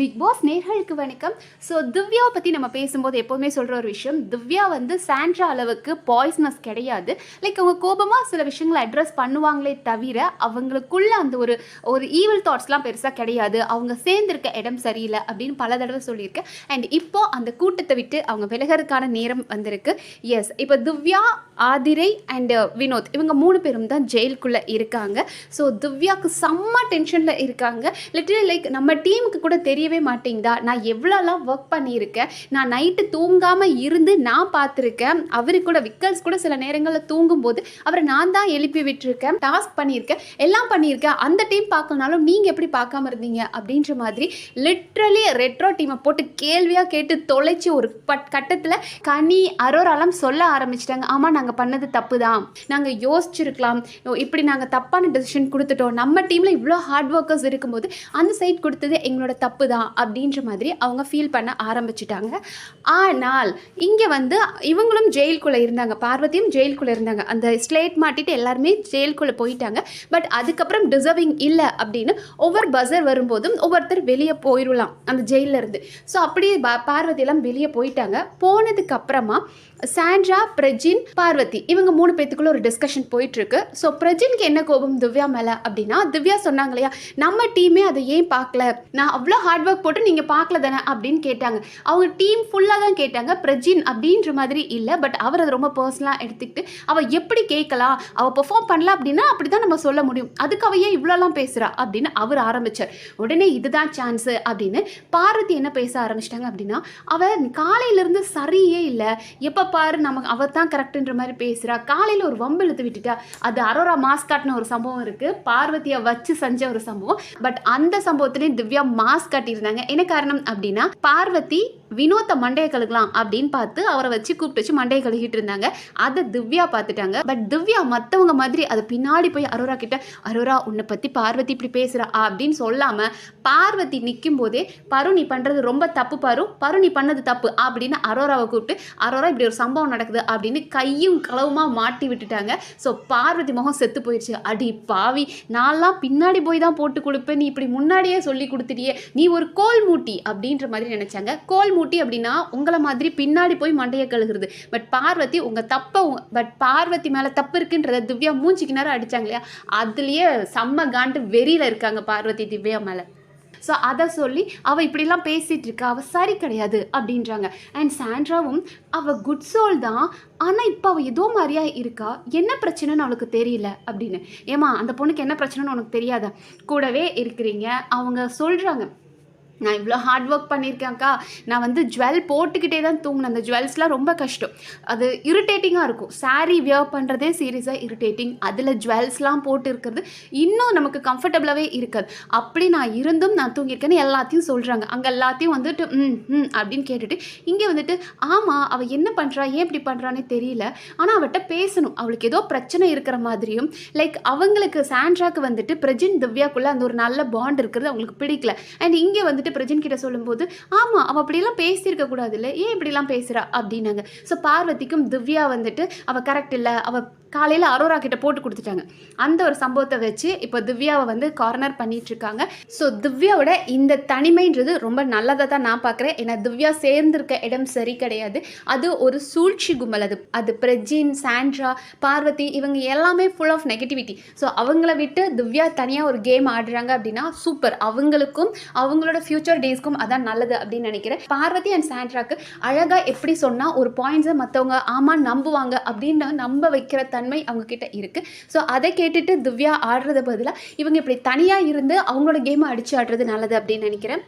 Big pass நேர்களுக்கு வணக்கம். So திவ்யாவை பற்றி நம்ம பேசும்போது எப்போவுமே சொல்கிற ஒரு விஷயம் திவ்யா வந்து சாண்ட்ரா அளவுக்கு பாய்ஸ்னஸ் கிடையாது. லைக் அவங்க கோபமாக சில விஷயங்களை அட்ரஸ் பண்ணுவாங்களே தவிர அவங்களுக்குள்ள அந்த ஒரு ஒரு ஈவில் தாட்ஸ்லாம் பெருசாக கிடையாது. அவங்க சேர்ந்துருக்க இடம் சரியில்லை அப்படின்னு பல தடவை சொல்லியிருக்கேன். அண்ட் இப்போ அந்த கூட்டத்தை விட்டு அவங்க விலகிறதுக்கான நேரம் வந்திருக்கு. எஸ் இப்போ திவ்யா ஆதிரை அண்ட் uh, வினோத். இவங்க மூணு பேரும் தான் ஜெயிலுக்குள்ளே இருக்காங்க. ஸோ திவ்யாவுக்கு செம்ம டென்ஷனில் இருக்காங்க. லிட்டரலி லைக் நம்ம டீமுக்கு கூட தெரியவே மாட்டேங்குதா? நான் எவ்வளோலாம் ஒர்க் பண்ணியிருக்கேன்? நான் நைட்டு தூங்காமல் இருந்து நான் பார்த்துருக்கேன். அவரு கூட விக்கல்ஸ் கூட சில நேரங்களில் தூங்கும்போது அவரை நான் தான் எழுப்பி விட்டுருக்கேன். டாஸ்க் பண்ணியிருக்கேன். எல்லாம் பண்ணியிருக்கேன். அந்த டீம் பார்க்கலனாலும் நீங்கள் எப்படி பார்க்காம இருந்தீங்க? அப்படின்ற மாதிரி லிட்ரலி ரெட்ரோ டீமை போட்டு கேள்வியாக கேட்டு தொலைச்சி ஒரு பட் கட்டத்தில் கனி அரோராலாம் சொல்ல ஆரம்பிச்சிட்டாங்க. ஆமாம் நாங்கள் பண்ணது தப்பு தான் நாங்கள் யோசிச்சிருக்கலாம். ஓ, இப்படி நாங்கள் தப்பான டெசிஷன் கொடுத்துட்டோம். நம்ம டீமில் இவ்வளோ ஹார்ட் ஒர்க்கர்ஸ் இருக்கும்போது அந்த சைட் கொடுத்தது எங்களோட தப்பு தான் அப்படின்ற மாதிரி அவங்க ஃபீல் பண்ண ஆரம்பிச்சிட்டாங்க. ஆனால் இங்கே வந்து இவங்களும் ஜெயிலுக்குள்ளே இருந்தாங்க. பார்வதியும் ஜெயிலுக்குள்ளே இருந்தாங்க. அந்த ஸ்லேட் மாட்டிட்டு எல்லாருமே ஜெயிலுக்குள்ளே போயிட்டாங்க. பட் அதுக்கப்புறம் டிசர்விங் இல்லை அப்படின்னு ஒவ்வொரு பஸ்ஸர் வரும்போதும் ஒவ்வொருத்தர் வெளியே போயிடலாம் அந்த ஜெயிலில் இருந்து. ஸோ அப்படியே ப பார்வதியெல்லாம் வெளியே போயிட்டாங்க. போனதுக்கு அப்புறமா சாண்ட்ரா பிரஜின் பார்வதி. இவங்க மூணு பேத்துக்குள்ள ஒரு டிஸ்கஷன் போயிட்டு இருக்கு ஸோ பிரஜின்க்கு என்ன கோபம் திவ்யா மேலே அப்படின்னா திவ்யா சொன்னாங்க இல்லையா நம்ம டீமே அதை ஏன் பார்க்கல? நான் அவ்வளோ ஹார்ட் ஒர்க் போட்டு நீங்கள் பார்க்கல தானே அப்படின்னு கேட்டாங்க. அவங்க டீம் ஃபுல்லாக தான் கேட்டாங்க பிரஜின் அப்படின்ற மாதிரி இல்லை பட் அவர் அதை ரொம்ப பர்சனலாக எடுத்துக்கிட்டு அவள் எப்படி கேட்கலாம் அவள் பெர்ஃபார்ம் பண்ணல அப்படின்னா அப்படி தான் நம்ம சொல்ல முடியும். அதுக்கு அவ ஏன் இவ்வளோலாம் பேசுகிறா அப்படின்னு அவர் ஆரம்பிச்சார். உடனே இதுதான் சான்ஸு அப்படின்னு பார்வதி என்ன பேச ஆரம்பிச்சிட்டாங்க அப்படின்னா அவள் காலையிலேருந்து சரியே இல்லை. எப்போ பாரு நமக்கு அவள் தான் கரெக்டுன்ற மாதிரி பேசுகிறா காலையில் ஒரு வம்பு இழுத்து விட்டுட்டா. அது அரோரா மாஸ்க் காட்டின ஒரு சம்பவம் இருக்குது பார்வதியை வச்சு செஞ்ச ஒரு சம்பவம். பட் அந்த சம்பவத்துலேயும் திவ்யா மாஸ்க் காட்டியிருந்தாங்க. என்ன காரணம் அப்படின்னா பார்வதி வினோத்தை மண்டையை கழுகலாம் அப்படின்னு பார்த்து அவரை வச்சு கூப்பிட்டு வச்சு மண்டையை கழுகிட்டு இருந்தாங்க. அதை திவ்யா பார்த்துட்டாங்க. பட் திவ்யா மற்றவங்க மாதிரி அதை பின்னாடி போய் அரோரா கிட்ட அரோரா உன்னை பற்றி பார்வதி இப்படி பேசுகிறா அப்படின்னு சொல்லாமல் பார்வதி நிற்கும் போதே பரு நீ பண்ணுறது ரொம்ப தப்பு பாரு. பரு நீ பண்ணது தப்பு அப்படின்னு அரோராவை கூப்பிட்டு அரோரா இப்படி ஒரு சம்பவம் நடக்குது அப்படின்னு கையும் களவுமாக மாட்டி விட்டுட்டாங்க. ஸோ பார்வதி முகம் செத்து போயிடுச்சு அடி பாவி நான்லாம் பின்னாடி போய் தான் போட்டு கொடுப்பேன். நீ இப்படி முன்னாடியே சொல்லி கொடுத்துட்டியே. நீ ஒரு கோல் மூட்டி அப்படின்ற மாதிரி நினச்சாங்க. கோல் மூட்டி அப்படின்னா உங்களை மாதிரி பின்னாடி போய் மண்டையை கழுகுறது. பட் பார்வதி உங்கள் தப்பை பட் பார்வதி மேலே தப்பு இருக்குன்றத திவ்யா மூஞ்சிக்கு நேரம் அடிச்சாங்க இல்லையா? அதுலேயே செம்ம காண்டு வெறியில் இருக்காங்க பார்வதி திவ்யா மேலே. ஸோ அதை சொல்லி அவள் இப்படிலாம் பேசிகிட்டு இருக்கா. அவள் சரி கிடையாது அப்படின்றாங்க. அண்ட் சாண்ட்ராவும் அவள் குட் சோல் தான். ஆனால் இப்போ அவள் ஏதோ மாதிரியா இருக்கா? என்ன பிரச்சனைன்னு அவளுக்கு தெரியல அப்படின்னு. ஏமா அந்த பொண்ணுக்கு என்ன பிரச்சனைன்னு உனக்கு தெரியாதா? கூடவே இருக்கிறீங்க. அவங்க சொல்கிறாங்க நான் இவ்வளோ ஹார்ட் ஒர்க் பண்ணியிருக்கேன்க்கா நான் வந்து ஜுவல் போட்டுக்கிட்டே தான் தூங்கினேன். அந்த ஜுவல்ஸ்லாம் ரொம்ப கஷ்டம். அது இரிட்டேட்டிங்காக இருக்கும். சாரீ வியர் பண்ணுறதே சீரியஸாக இரிட்டேட்டிங் அதில் ஜுவல்ஸ்லாம் போட்டு இருக்கிறது இன்னும் நமக்கு கம்ஃபர்டபுளாகவே இருக்காது. அப்படி நான் இருந்தும் நான் தூங்கியிருக்கேன்னு எல்லாத்தையும் சொல்கிறாங்க அங்கே எல்லாத்தையும் வந்துட்டு ம் ம் அப்படின்னு கேட்டுட்டு இங்கே வந்துட்டு ஆமாம் அவள் என்ன பண்ணுறா ஏன் இப்படி பண்ணுறான்னே தெரியல. ஆனால் அவட்ட பேசணும். அவளுக்கு ஏதோ பிரச்சனை இருக்கிற மாதிரியும் லைக் அவங்களுக்கு சாண்ட்ராக்கு வந்துட்டு பிரஜின் திவ்யாக்குள்ளே அந்த ஒரு நல்ல பாண்ட் இருக்கிறது அவங்களுக்கு பிடிக்கல. அண்ட் இங்கே வந்துட்டு பிரஜின் கிட்ட சொல்லும்போது ஆமாம் அவள் அப்படியெல்லாம் பேசியிருக்க கூடாது இல்லை ஏன் இப்படிலாம் பேசுகிறா அப்படின்னாங்க. ஸோ பார்வதிக்கும் திவ்யா வந்துட்டு அவள் கரெக்ட் இல்லை. அவள் காலையில் அரோரா கிட்ட போட்டு கொடுத்துட்டாங்க. அந்த ஒரு சம்பவத்தை வச்சு இப்போ திவ்யாவை வந்து கார்னர் பண்ணிட்டு இருக்காங்க ஸோ திவ்யாவோட இந்த தனிமைன்றது ரொம்ப நல்லதாக தான் நான் பார்க்குறேன். ஏன்னா திவ்யா சேர்ந்திருக்க இடம் சரி கிடையாது. அது ஒரு சூழ்ச்சி கும்பல் அது. அது பிரஜின் சாண்ட்ரா பார்வதி இவங்க எல்லாமே ஃபுல் ஆஃப் நெகட்டிவிட்டி ஸோ அவங்கள விட்டு திவ்யா தனியாக ஒரு கேம் ஆடுறாங்க அப்படின்னா சூப்பர் அவங்களுக்கும் அவங்களோட ஃப்யூச்சர் டேஸ்க்கும் அதான் நல்லது அப்படின்னு நினைக்கிறேன். பார்வதி அண்ட் சாண்ட்ராக்கு அழகாக எப்படி சொன்னால் ஒரு பாயிண்ட்ஸை மற்றவங்க ஆமாம் நம்புவாங்க அப்படின்னு நம்ப வைக்கிற தன்மை அவங்க கிட்ட ஸோ அதை கேட்டுட்டு திவ்யா ஆடுறது பதிலாக இவங்க இப்படி தனியாக இருந்து அவங்களோட கேமை அடிச்சு ஆடுறது நல்லது அப்படின்னு நினைக்கிறேன்.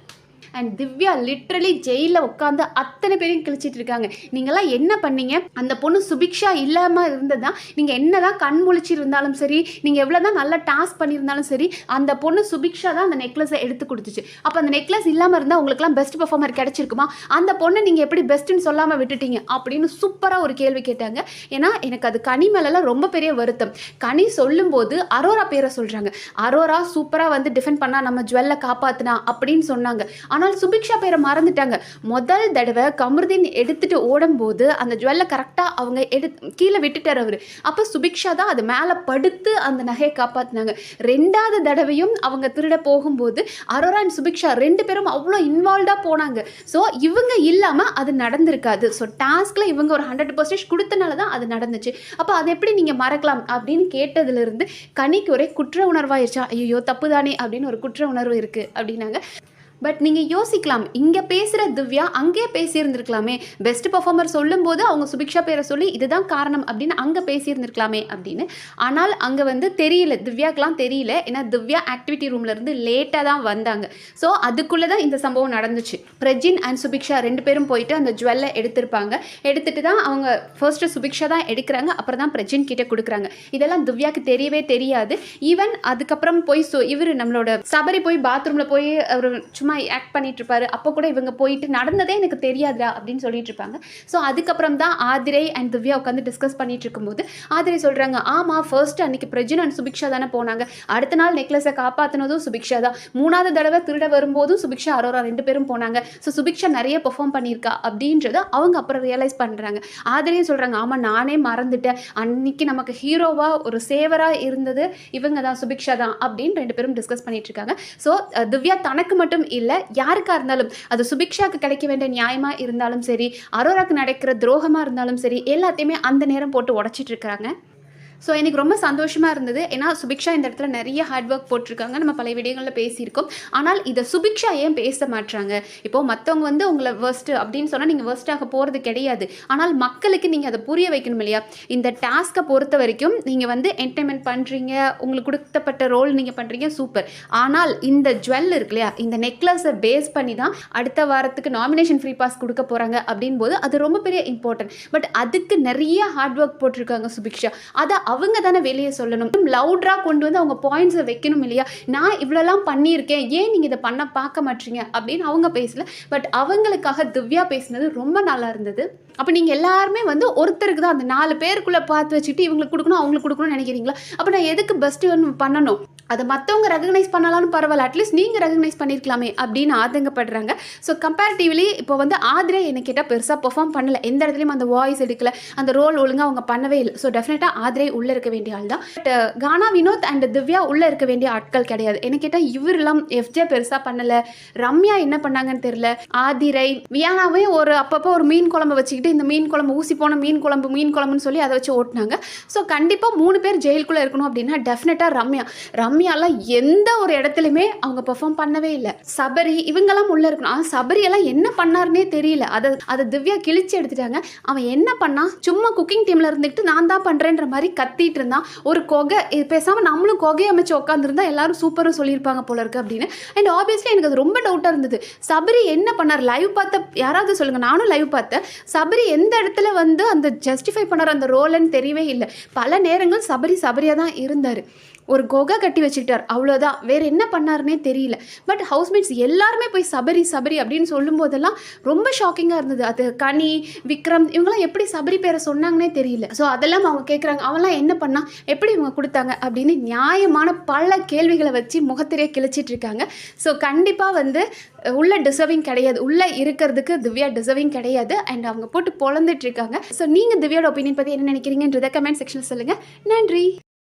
அண்ட் திவ்யா லிட்ரலி ஜெயிலில் உட்காந்து அத்தனை பேரையும் கிழிச்சிட்டு இருக்காங்க. நீங்களாம் என்ன பண்ணீங்க? அந்த பொண்ணு சுபிக்ஷா இல்லாமல் இருந்ததா? நீங்கள் என்ன தான் கண் முழிச்சிருந்தாலும் சரி நீங்கள் எவ்வளோ தான் நல்லா டாஸ்க் பண்ணியிருந்தாலும் சரி அந்த பொண்ணு சுபிக்ஷா தான் அந்த நெக்லஸை எடுத்து கொடுத்துச்சு. அப்போ அந்த நெக்லஸ் இல்லாமல் இருந்தால் உங்களுக்குலாம் பெஸ்ட் பெர்ஃபார்மர் கிடச்சிருக்குமா? அந்த பொண்ணை நீங்கள் எப்படி பெஸ்ட்டுன்னு சொல்லாமல் விட்டுட்டீங்க? அப்படின்னு சூப்பராக ஒரு கேள்வி கேட்டாங்க. ஏன்னா எனக்கு அது கனி மேலெல்லாம் ரொம்ப பெரிய வருத்தம். கனி சொல்லும்போது அரோரா பேரை சொல்கிறாங்க அரோரா சூப்பராக வந்து டிஃபெண்ட் பண்ணால் நம்ம ஜுவல்லை காப்பாற்றினா அப்படின்னு சொன்னாங்க. ஆனால் சுபிக்ஷா பேரை மறந்துட்டாங்க. முதல் தடவை கமருதீன் எடுத்துட்டு ஓடும்போது அந்த ஜுவல்லை கரெக்டாக அவங்க எடு கீழே விட்டுட்டார் அவர். அப்போ சுபிக்ஷா தான் அது மேலே படுத்து அந்த நகையை காப்பாற்றினாங்க ரெண்டாவது தடவையும் அவங்க திருட போகும்போது அரோரா அண்ட் சுபிக்ஷா ரெண்டு பேரும் அவ்வளோ இன்வால்வ்டாக போனாங்க. ஸோ இவங்க இல்லாமல் அது நடந்திருக்காது. ஸோ டாஸ்கில் இவங்க ஒரு ஹண்ட்ரட் பர்சன்டேஜ் கொடுத்தனால தான் அது நடந்துச்சு. அப்போ அதை எப்படி நீங்கள் மறக்கலாம் அப்படின்னு கேட்டதுலேருந்து கனிக்கு ஒரே குற்ற உணர்வாயிருச்சா. ஐயோ தப்பு தானே அப்படின்னு ஒரு குற்ற உணர்வு இருக்குது அப்படின்னாங்க. பட் நீங்கள் யோசிக்கலாம். இங்கே பேசுகிற திவ்யா அங்கேயே பேசியிருந்திருக்கலாமே. பெஸ்ட் பர்ஃபார்மர் சொல்லும்போது அவங்க சுபிக்ஷா பேரை சொல்லி இதுதான் காரணம் அப்படின்னு அங்கே பேசியிருந்திருக்கலாமே அப்படின்னு. ஆனால் அங்கே வந்து தெரியல. திவ்யாக்கெலாம் தெரியல. ஏன்னா திவ்யா ஆக்டிவிட்டி ரூம்லேருந்து லேட்டாக தான் வந்தாங்க. ஸோ அதுக்குள்ளே தான் இந்த சம்பவம் நடந்துச்சு. பிரஜின் அண்ட் சுபிக்ஷா ரெண்டு பேரும் போயிட்டு அந்த ஜுவல்லை எடுத்திருப்பாங்க. எடுத்துட்டு தான் அவங்க ஃபர்ஸ்ட்டு சுபிக்ஷா தான் எடுக்கிறாங்க. அப்புறம் தான் பிரஜின் கிட்டே கொடுக்குறாங்க. இதெல்லாம் திவ்யாக்கு தெரியவே தெரியாது. ஈவன் அதுக்கப்புறம் போய் சோ இவர் நம்மளோட சபரி போய் பாத்ரூமில் போய் அவர் சும்மா ஆக்ட் பண்ணிட்டு இருப்பாரு அப்போ கூட இவங்க போயிட்டு நடந்ததே எனக்கு தெரியாதுடா அப்படின்னு சொல்லிட்டு இருப்பாங்க ஸோ அதுக்கப்புறம் தான் ஆதிரை அண்ட் திவ்யா உட்காந்து டிஸ்கஸ் பண்ணிட்டு இருக்கும்போது ஆதிரை சொல்கிறாங்க ஆமாம் ஃபர்ஸ்ட் அன்னைக்கு பிரஜின் அண்ட் சுபிக்ஷா தானே போனாங்க. அடுத்த நாள் நெக்லஸை காப்பாற்றினதும் சுபிக்ஷா தான். மூணாவது தடவை திருட வரும்போதும் சுபிக்ஷா அரோரா ரெண்டு பேரும் போனாங்க. ஸோ சுபிக்ஷா நிறைய பெர்ஃபார்ம் பண்ணியிருக்கா. அப்படின்றத அவங்க அப்புறம் ரியலைஸ் பண்ணுறாங்க ஆதிரையும் சொல்கிறாங்க ஆமாம் நானே மறந்துட்டேன். அன்னைக்கு நமக்கு ஹீரோவாக ஒரு சேவராக இருந்தது இவங்க தான் சுபிக்ஷா தான். அப்படின்னு ரெண்டு பேரும் டிஸ்கஸ் பண்ணிட்டு இருக்காங்க ஸோ திவ்யா தனக்கு மட்டும் இல்லை இல்லை யாருக்காக இருந்தாலும் அது சுபிக்ஷாக்கு கிடைக்க வேண்டிய நியாயமாக இருந்தாலும் சரி அரோராக்கு நடக்கிற துரோகமாக இருந்தாலும் சரி எல்லாத்தையுமே அந்த நேரம் போட்டு உடச்சிட்டு இருக்கிறாங்க ஸோ எனக்கு ரொம்ப சந்தோஷமாக இருந்தது. ஏன்னா சுபிக்ஷா இந்த இடத்துல நிறைய ஹார்ட் ஒர்க் போட்டிருக்காங்க. நம்ம பல விடயங்களில் பேசியிருக்கோம். ஆனால் இதை சுபிக்ஷா ஏன் பேச மாட்றாங்க? இப்போது மற்றவங்க வந்து உங்களை வேர்ஸ்ட்டு அப்படின்னு சொன்னால் நீங்கள் வேர்ஸ்ட்டாக போகிறது கிடையாது. ஆனால் மக்களுக்கு நீங்கள் அதை புரிய வைக்கணும் இல்லையா? இந்த டாஸ்க்கை பொறுத்த வரைக்கும் நீங்கள் வந்து என்டர்டைன்மெண்ட் பண்ணுறீங்க உங்களுக்கு கொடுத்தப்பட்ட ரோல் நீங்கள் பண்ணுறீங்க சூப்பர் ஆனால் இந்த ஜுவல் இருக்கு இல்லையா? இந்த நெக்லஸை பேஸ் பண்ணி தான் அடுத்த வாரத்துக்கு நாமினேஷன் ஃப்ரீ பாஸ் கொடுக்க போகிறாங்க அப்படின் போது அது ரொம்ப பெரிய இம்பார்ட்டன்ட் பட் அதுக்கு நிறைய ஹார்ட் ஒர்க் போட்டிருக்காங்க சுபிக்ஷா. அதை அவங்க தானே வெளியே சொல்லணும். லவுட்ராக கொண்டு வந்து அவங்க பாயிண்ட்ஸை வைக்கணும் இல்லையா? நான் இவ்வளோலாம் பண்ணியிருக்கேன். ஏன் நீங்கள் இதை பண்ண பார்க்க மாட்டீங்க? அப்படின்னு அவங்க பேசல. பட் அவங்களுக்காக திவ்யா பேசினது ரொம்ப நல்லா இருந்தது. அப்போ நீங்கள் எல்லாருமே வந்து ஒருத்தருக்கு தான் அந்த நாலு பேருக்குள்ளே பார்த்து வச்சுட்டு இவங்களுக்கு கொடுக்கணும் அவங்களுக்கு கொடுக்கணும்னு நினைக்கிறீங்களா? அப்போ நான் எதுக்கு பெஸ்ட்டு பண்ணணும்? அதை மற்றவங்க ரெகனைஸ் பண்ணலாம்னு பரவாயில்ல. அட்லீஸ்ட் நீங்கள் ரெகனைஸ் பண்ணியிருக்கலாமே அப்படின்னு ஆதங்கப்படுறாங்க. ஸோ கம்பேரிட்டிவ்லி இப்போ வந்து ஆதிரே என்ன கேட்டால் பெருசாக பெர்ஃபார்ம் பண்ணல. எந்த இடத்துலையும் அந்த வாய்ஸ் எடுக்கல. அந்த ரோல் ஒழுங்காக அவங்க பண்ணவே இல்லை. ஸோ டெஃபினட்டாக ஆதிரே உள்ளே இருக்க வேண்டிய ஆள் தான். பட் கானா வினோத் அண்ட் திவ்யா உள்ளே இருக்க வேண்டிய ஆட்கள் கிடையாது. என்ன கேட்டால் இவரெல்லாம் எஃப்ஜே பெருசாக பண்ணலை. ரம்யா என்ன பண்ணாங்கன்னு தெரியல. ஆதிரை வியானாவே ஒரு அப்பப்போ ஒரு மீன் குழம்பு வச்சுக்கிட்டு இந்த மீன் குழம்பு ஊசி போன மீன் குழம்பு மீன் குழம்புன்னு சொல்லி அதை வச்சு ஓட்டினாங்க. ஸோ கண்டிப்பாக மூணு பேர் ஜெயிலுக்குள்ளே இருக்கணும் அப்படின்னா டெஃபினட்டாக ரம்யா ரம்யாலாம் எந்த ஒரு இடத்துலையுமே அவங்க பெர்ஃபார்ம் பண்ணவே இல்லை. சபரி இவங்கெல்லாம் உள்ளே இருக்கணும். ஆனால் சபரி எல்லாம் என்ன பண்ணாருன்னே தெரியல. அதை அதை திவ்யா கிழிச்சு எடுத்துட்டாங்க. அவன் என்ன பண்ணா? சும்மா குக்கிங் டீமில் இருந்துக்கிட்டு நான் தான் பண்றேன்ற மாதிரி கத்திட்டு இருந்தான். ஒரு கொகை இது பேசாமல் நம்மளும் கொகை அமைச்சு உட்காந்துருந்தா எல்லாரும் சூப்பரும் சொல்லியிருப்பாங்க போல இருக்கு அப்படின்னு. அண்ட் ஆப்வியஸ்லி எனக்கு அது ரொம்ப டவுட்டாக இருந்தது. சபரி என்ன பண்ணார்? லைவ் பார்த்த யாராவது சொல்லுங்கள் நானும் லைவ் பார்த்தேன். சபரி எந்த இடத்துல வந்து அந்த ஜஸ்டிஃபை பண்ணார் அந்த ரோல்னு தெரியவே இல்லை. பல நேரங்கள் சபரி சபரியாக தான் இருந்தார். ஒரு கொகை கட்டி வச்சுக்கிட்டார். அவ்வளோதான் வேறு என்ன பண்ணாருன்னே தெரியல. பட் ஹவுஸ்மேட்ஸ் எல்லாருமே போய் சபரி சபரி அப்படின்னு சொல்லும் போதெல்லாம் ரொம்ப ஷாக்கிங்காக இருந்தது. அது கனி விக்ரம் இவங்கெல்லாம் எப்படி சபரி பேரை சொன்னாங்கன்னே தெரியல. ஸோ அதெல்லாம் அவங்க கேட்குறாங்க அவெல்லாம் என்ன பண்ணால் எப்படி இவங்க கொடுத்தாங்க? அப்படின்னு நியாயமான பல கேள்விகளை வச்சு முகத்திலே கிழிச்சிட்டு இருக்காங்க ஸோ கண்டிப்பாக வந்து உள்ள டிசர்விங் கிடையாது. உள்ளே இருக்கிறதுக்கு திவ்யா டிசர்விங் கிடையாது. அண்ட் அவங்க போட்டு பொழந்துட்டு இருக்காங்க ஸோ நீங்கள் திவ்யாவோட ஒப்பீனியன் பற்றி என்ன நினைக்கிறீங்கன்றத கமெண்ட் செக்ஷனில் சொல்லுங்கள் நன்றி.